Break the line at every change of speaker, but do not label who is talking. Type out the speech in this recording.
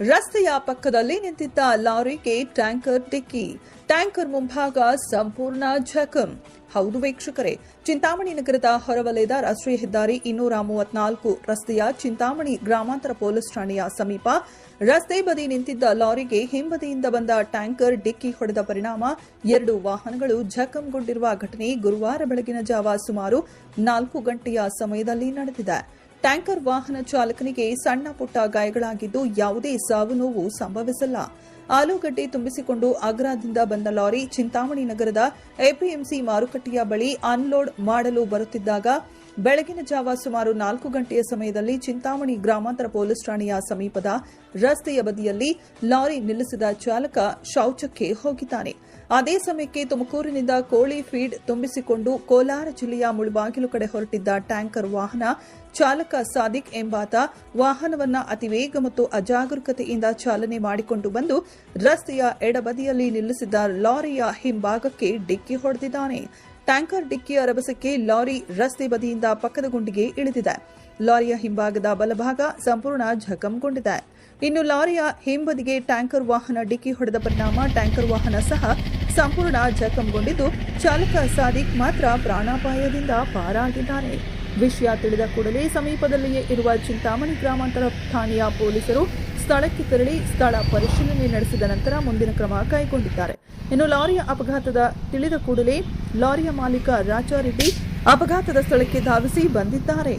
ರಸ್ತೆಯ ಪಕ್ಕದಲ್ಲಿ ನಿಂತಿದ್ದ ಲಾರಿಗೆ ಟ್ಯಾಂಕರ್ ಡಿಕ್ಕಿ. ಟ್ಯಾಂಕರ್ ಮುಂಭಾಗ ಸಂಪೂರ್ಣ ಜಖಂ ಹೌದು ವೀಕ್ಷಕರೇ, ಚಿಂತಾಮಣಿ ನಗರದ ಹೊರವಲಯದ ರಾಷ್ಟ್ರೀಯ ಹೆದ್ದಾರಿ ಇನ್ನೂರ ಮೂವತ್ನಾಲ್ಕು ರಸ್ತೆಯ ಚಿಂತಾಮಣಿ ಗ್ರಾಮಾಂತರ ಪೊಲೀಸ್ ಠಾಣೆಯ ಸಮೀಪ ರಸ್ತೆ ಬದಿ ನಿಂತಿದ್ದ ಲಾರಿಗೆ ಹಿಂಬದಿಯಿಂದ ಬಂದ ಟ್ಯಾಂಕರ್ ಡಿಕ್ಕಿ ಹೊಡೆದ ಪರಿಣಾಮ ಎರಡು ವಾಹನಗಳು ಜಖಂಗೊಂಡಿರುವ ಘಟನೆ ಗುರುವಾರ ಬೆಳಗಿನ ಜಾವ ಸುಮಾರು ನಾಲ್ಕು ಗಂಟೆಯ ಸಮಯದಲ್ಲಿ ನಡೆದಿದೆ. ಟ್ಯಾಂಕರ್ ವಾಹನ ಚಾಲಕನಿಗೆ ಸಣ್ಣ ಪುಟ್ಟ ಗಾಯಗಳಾಗಿದ್ದು ಯಾವುದೇ ಸಾವು ನೋವು ಸಂಭವಿಸಿಲ್ಲ. ಆಲೂಗಡ್ಡೆ ತುಂಬಿಸಿಕೊಂಡು ಆಗ್ರಾದಿಂದ ಬಂದ ಲಾರಿ ಚಿಂತಾಮಣಿ ನಗರದ ಎಪಿಎಂಸಿ ಮಾರುಕಟ್ಟೆಯ ಬಳಿ ಅನ್ಲೋಡ್ ಮಾಡಲು ಬರುತ್ತಿದ್ದಾಗ ಬೆಳಗಿನ ಜಾವ ಸುಮಾರು ನಾಲ್ಕು ಗಂಟೆಯ ಸಮಯದಲ್ಲಿ ಚಿಂತಾಮಣಿ ಗ್ರಾಮಾಂತರ ಪೊಲೀಸ್ ಠಾಣೆಯ ಸಮೀಪದ ರಸ್ತೆಯ ಬದಿಯಲ್ಲಿ ಲಾರಿ ನಿಲ್ಲಿಸಿದ ಚಾಲಕ ಶೌಚಕ್ಕೆ ಹೋಗಿದ್ದಾನೆ. ಅದೇ ಸಮಯಕ್ಕೆ ತುಮಕೂರಿನಿಂದ ಕೋಳಿ ಫೀಡ್ ತುಂಬಿಸಿಕೊಂಡು ಕೋಲಾರ ಜಿಲ್ಲೆಯ ಮುಳಬಾಗಿಲು ಕಡೆ ಹೊರಟಿದ್ದ ಟ್ಯಾಂಕರ್ ವಾಹನ ಚಾಲಕ ಸಾದಿಕ್ ಎಂಬಾತ ವಾಹನವನ್ನ ಅತಿವೇಗ ಮತ್ತು ಅಜಾಗರೂಕತೆಯಿಂದ ಚಾಲನೆ ಮಾಡಿಕೊಂಡು ಬಂದು ರಸ್ತೆಯ ಎಡಬದಿಯಲ್ಲಿ ನಿಲ್ಲಿಸಿದ್ದ ಲಾರಿಯ ಹಿಂಭಾಗಕ್ಕೆ ಡಿಕ್ಕಿ ಹೊಡೆದಿದ್ದಾನೆ. ಟ್ಯಾಂಕರ್ ಡಿಕ್ಕಿಯ ರಭಸಕ್ಕೆ ಲಾರಿ ರಸ್ತೆ ಬದಿಯಿಂದ ಪಕ್ಕದ ಗುಂಡಿಗೆ ಇಳಿದಿದೆ. ಲಾರಿಯ ಹಿಂಭಾಗದ ಬಲಭಾಗ ಸಂಪೂರ್ಣ ಜಖಂಗೊಂಡಿದೆ. ಇನ್ನು ಲಾರಿಯ ಹಿಂಬದಿಗೆ ಟ್ಯಾಂಕರ್ ವಾಹನ ಡಿಕ್ಕಿ ಹೊಡೆದ ಪರಿಣಾಮ ಟ್ಯಾಂಕರ್ ವಾಹನ ಸಹ ಸಂಪೂರ್ಣ ಜಖಂಗೊಂಡಿದ್ದು, ಚಾಲಕ ಸಾದಿಕ್ ಮಾತ್ರ ಪ್ರಾಣಾಪಾಯದಿಂದ ಪಾರಾಗಿದ್ದಾರೆ. ವಿಷಯ ತಿಳಿದ ಕೂಡಲೇ ಸಮೀಪದಲ್ಲಿಯೇ ಇರುವ ಚಿಂತಾಮಣಿ ಗ್ರಾಮಾಂತರ ಠಾಣೆಯ ಪೊಲೀಸರು ಸ್ಥಳಕ್ಕೆ ತೆರಳಿ ಸ್ಥಳ ಪರಿಶೀಲನೆ ನಡೆಸಿದ ನಂತರ ಮುಂದಿನ ಕ್ರಮ ಕೈಗೊಂಡಿದ್ದಾರೆ. ಇನ್ನು ಲಾರಿಯ ಅಪಘಾತದ ತಿಳಿದ ಕೂಡಲೇ ಲಾರಿಯ ಮಾಲೀಕ ರಾಜಾರೆಡ್ಡಿ ಅಪಘಾತದ ಸ್ಥಳಕ್ಕೆ ಧಾವಿಸಿ ಬಂದಿದ್ದಾರೆ.